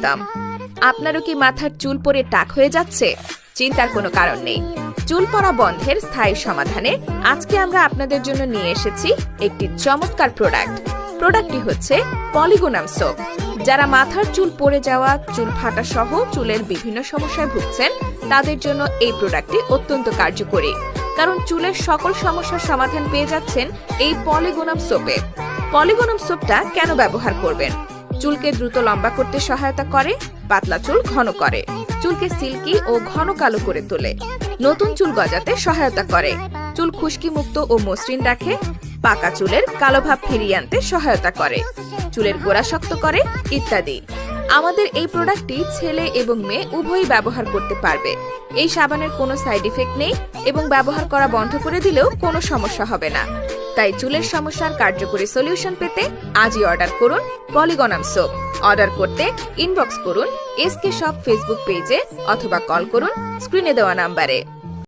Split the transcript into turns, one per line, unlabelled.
দাম। আপনারও কি মাথার চুল পরে টাক হয়ে যাচ্ছে? চিন্তার কোনো কারণ নেই। চুল পড়া বন্ধের স্থায়ী সমাধানে আজকে আমরা আপনাদের জন্য নিয়ে এসেছি একটি চমৎকার প্রোডাক্ট। প্রোডাক্টটি হচ্ছে পলিগোনাম সোপ। যারা মাথার চুল পড়ে যাওয়া, চুল ফাটা সহ চুলের বিভিন্ন সমস্যায় ভুগছেন, তাদের জন্য এই প্রোডাক্টটি অত্যন্ত কার্যকরী। কারণ চুলের সকল সমস্যার সমাধান পেয়ে যাচ্ছেন এই পলিগোনাম সোপে। পলিগোনাম সোপটা কেন ব্যবহার করবেন? চুলকে দ্রুত লম্বা করতে সহায়তা করে, পাতলা চুল ঘন করে। চুলকে সিল্কি ও ঘন কালো করে তোলে। নতুন চুল গজাতে সহায়তা করে। চুল খুশকি মুক্ত ও মসৃণ রাখে, পাকা চুলের কালো ভাব ফিরিয়ে আনতে সহায়তা করে। চুলের গোড়া শক্ত করে, ইত্যাদি। আমাদের এই প্রোডাক্টটি ছেলে এবং মেয়ে উভয়ই ব্যবহার করতে পারবে। এই সাবানের কোনো সাইড ইফেক্ট নেই এবং ব্যবহার করা বন্ধ করে দিলেও কোনো সমস্যা হবে না। তাই চুলের সমস্যার কার্যকরী সলিউশন পেতে আজই অর্ডার করুন পলিগনাম সোপ। অর্ডার করতে ইনবক্স করুন এসকে শপ ফেসবুক পেজে অথবা কল করুন স্ক্রিনে দেওয়া নাম্বারে।